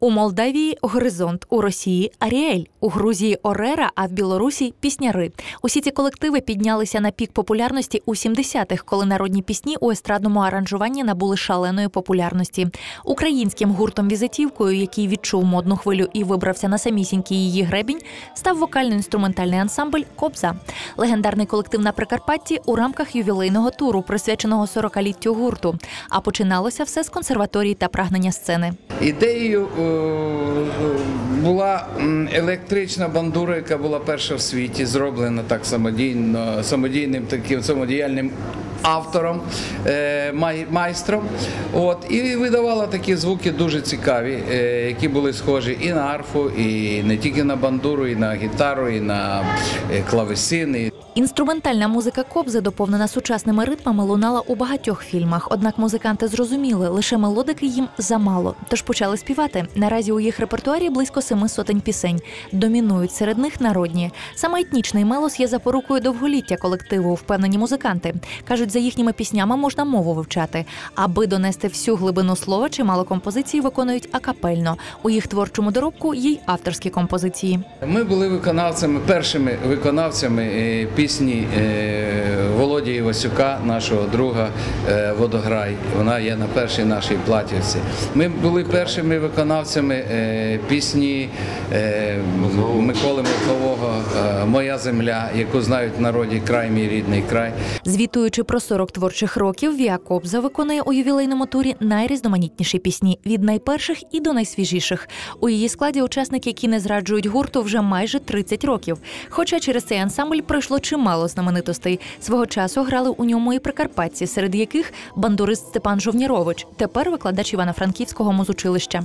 У Молдавії горизонт, у Росії Аріель, у Грузії Орера, а в Білорусі пісняри. Усі ці колективи піднялися на пік популярності у 70-х, коли народні пісні у естрадному аранжуванні набули шаленої популярності. Українським гуртом візитівкою, який відчув модну хвилю і вибрався на самісінький її гребінь, став вокально-інструментальний ансамбль Кобза. Легендарний колектив на Прикарпатті у рамках ювілейного туру, присвяченого 40-літтю гурту. А починалося все з консерваторії та прагнення сцени. Ідеєю була електрична бандура, яка була перша в світі, зроблена так самодійно, самодійним таким самодіяльним автором, е, май- майстром. От, і видавала такі звуки дуже цікаві, е, які були схожі і на арфу, і не тільки на бандуру, і на гітару, і на е, клавесини. Інструментальна музика Кобзи, доповнена сучасними ритмами, лунала у багатьох фільмах. Однак музиканти зрозуміли, лише мелодики їм замало, тож почали співати. Наразі у їх репертуарі близько семи сотень пісень. Домінують серед них народні. Саме етнічний мелос є запорукою довголіття колективу. Впевнені музиканти кажуть, за їхніми піснями можна мову вивчати. Аби донести всю глибину слова, чимало композицій виконують акапельно. У їх творчому доробку є й авторські композиції. Ми були виконавцями, першими виконавцями е, пісні Івасюка, нашого друга е, Водограй. Вона є на першій нашій платівці. Ми були першими виконавцями е, пісні е, Миколи Михового Моя земля, яку знають в народі край, мій рідний край. Звітуючи про 40 творчих років, Віа Кобза виконує у ювілейному турі найрізноманітніші пісні від найперших і до найсвіжіших. У її складі учасники, які не зраджують гурту, вже майже 30 років. Хоча через цей ансамбль пройшло чимало знаменитостей. Свого часу грали у ньому і прикарпатці, серед яких бандурист Степан Жовнірович, тепер викладач Івано-Франківського музучилища.